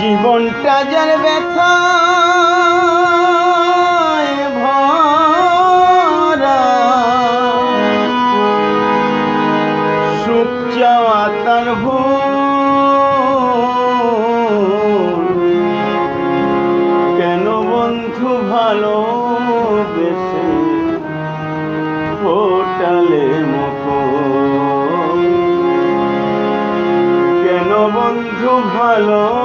জীবনটা যার ব্যথা ভরা। সুখ চাওয়া তার কেন বন্ধু ভালো বেশে হোটালে মতো? কেন বন্ধু ভালো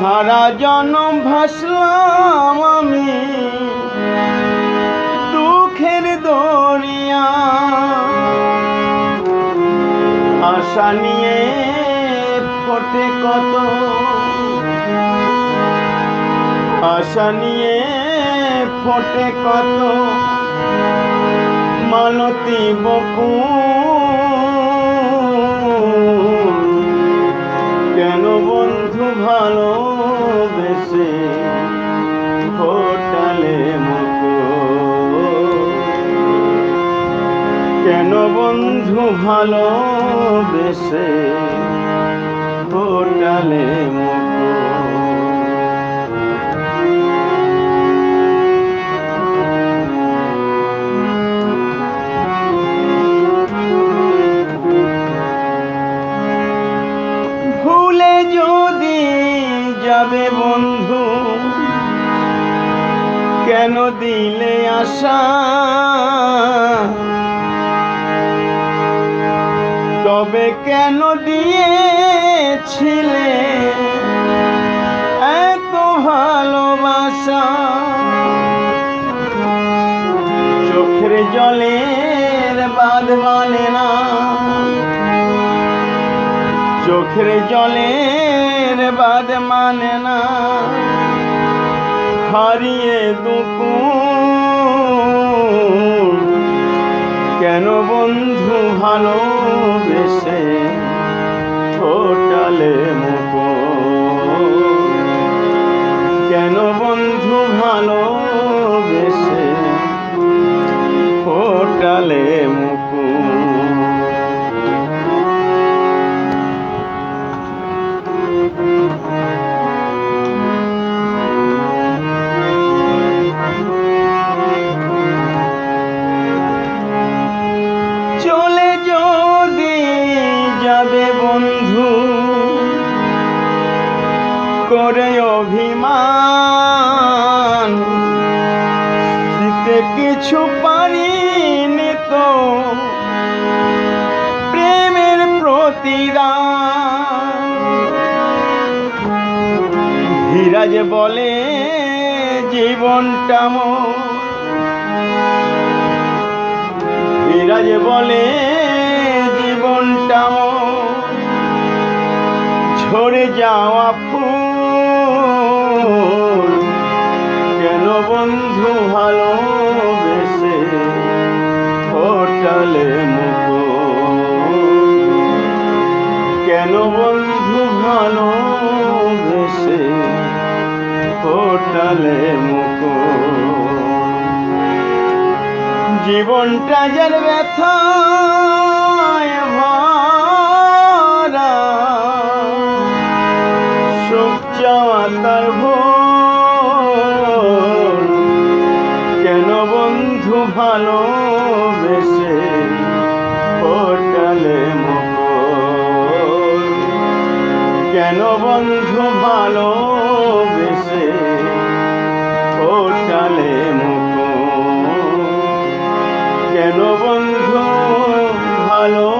সারা জনম ভাসলাম আমি। দুঃখের দরিয়া। আশা নিয়ে ফোটে কত। আশা নিয়ে ফোটে কত। মালতী বকুল বন্ধু ভালো বেশে হোটালে মতো। কেন বন্ধু ভালো বেশে হোটালে মতো? কেন দিলে আশা? তবে কেন দিয়েছিলে এত ভালোবাসা? চোখের জলের বাঁধ মানে না। চোখের জলের বাদ মানে না। হারিয়ে দুকুল কেন বন্ধু ভালোবেসে হোটালে মুকো কেন বন্ধু ভালোবেসে হোটালে যাবে বন্ধু, করে অভিমান। দিতে কিছু পারিনি তো, প্রেমের প্রতিদান। ধীরাজ বলে, জীবনটা মোর। বিরাজ বলে ঝরে যাওয়া ফুল কেন বন্ধু ভালোবেসে হোটালে মুখো কেন বন্ধু ভালোবেসে হোটালে মুখো জীবনটা যার ব্যথায় ভরা ভালোবেসে পটালে কেন বন্ধু ভালোবেসে পটালে কেন বন্ধু ভালো